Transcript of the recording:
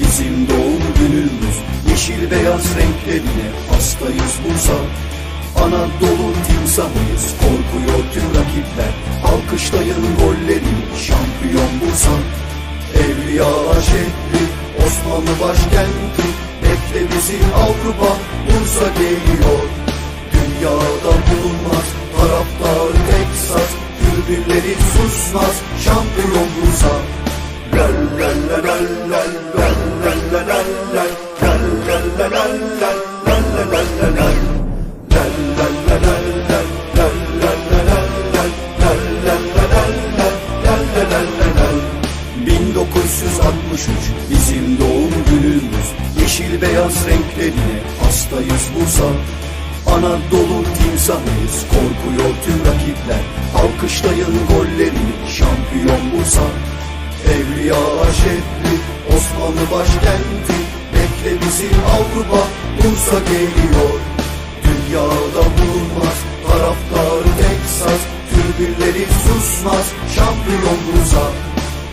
bizim doğum günümüz. Yeşil beyaz renklerine hastayız Bursa. Anadolu timsahıyız şehri Osmanlı başkenti. Bekle bizi Avrupa Bursa geliyor. Dünyada bulunmaz taraftar Teksas Türbünleri susmaz şampiyon Bursa lal lal lal 1963 bizim doğum günümüz. Yeşil beyaz renklerine hastayız Bursa Anadolu timsahıyız korkuyor tüm rakipler. Alkışlayın gollerini şampiyon Bursa Evliya şehri Osmanlı başkenti. Bekle bizi Avrupa Bursa geliyor. Dünyada bulunmaz taraftar Teksas. Türbünleri susmaz şampiyon Bursa